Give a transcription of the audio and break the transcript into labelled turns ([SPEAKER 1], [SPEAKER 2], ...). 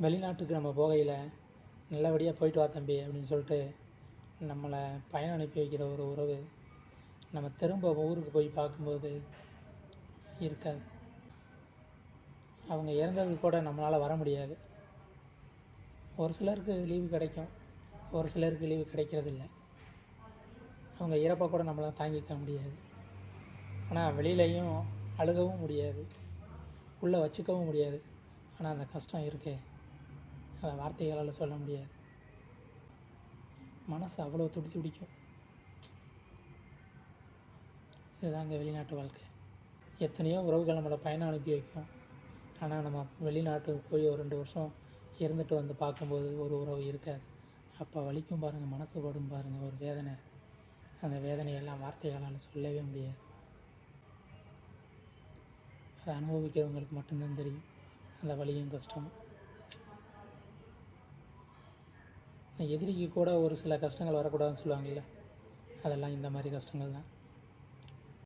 [SPEAKER 1] வெளிநாட்டுக்கு நம்ம போகையில் நல்லபடியாக போயிட்டு வா தம்பி அப்படின்னு சொல்லிட்டு நம்மளை பயணம் அனுப்பி வைக்கிற ஒரு உறவு நம்ம திரும்ப ஊருக்கு போய் பார்க்கும்போது இருக்காது. அவங்க இறந்ததுக்கு கூட நம்மளால் வர முடியாது. ஒரு சிலருக்கு லீவு கிடைக்கும் ஒரு சிலருக்கு லீவு கிடைக்கிறதில்ல. அவங்க இறப்பை கூட நம்மளால் தாங்கிக்க முடியாது. ஆனால் வெளியிலையும் அழுகவும் முடியாது உள்ளே வச்சுக்கவும் முடியாது. ஆனால் அந்த கஷ்டம் இருக்கே. அதை வார்த்தைகளால் சொல்ல முடியாது. மனசு அவ்வளோ துடி துடிக்கும். இதுதாங்க வெளிநாட்டு வாழ்க்கை. எத்தனையோ உறவுகள் நம்மளை பயணம் அனுப்பி வைக்கும். ஆனால் நம்ம வெளிநாட்டுக்கு போய் ஒரு ரெண்டு வருஷம் இருந்துட்டு வந்து பார்க்கும்போது ஒரு உறவு இருக்காது. அப்போ வலிக்கும் பாருங்கள் மனசு படும் பாருங்கள் ஒரு வேதனை. அந்த வேதனையெல்லாம் வார்த்தைகளால் சொல்லவே முடியாது. அதை அனுபவிக்கிறவங்களுக்கு மட்டும்தான் தெரியும். அந்த வலியும் கஷ்டமும். எதிரிக்கு கூட ஒரு சில கஷ்டங்கள் வரக்கூடாதுன்னு சொல்லுவாங்கள்ல அதெல்லாம் இந்த மாதிரி கஷ்டங்கள் தான்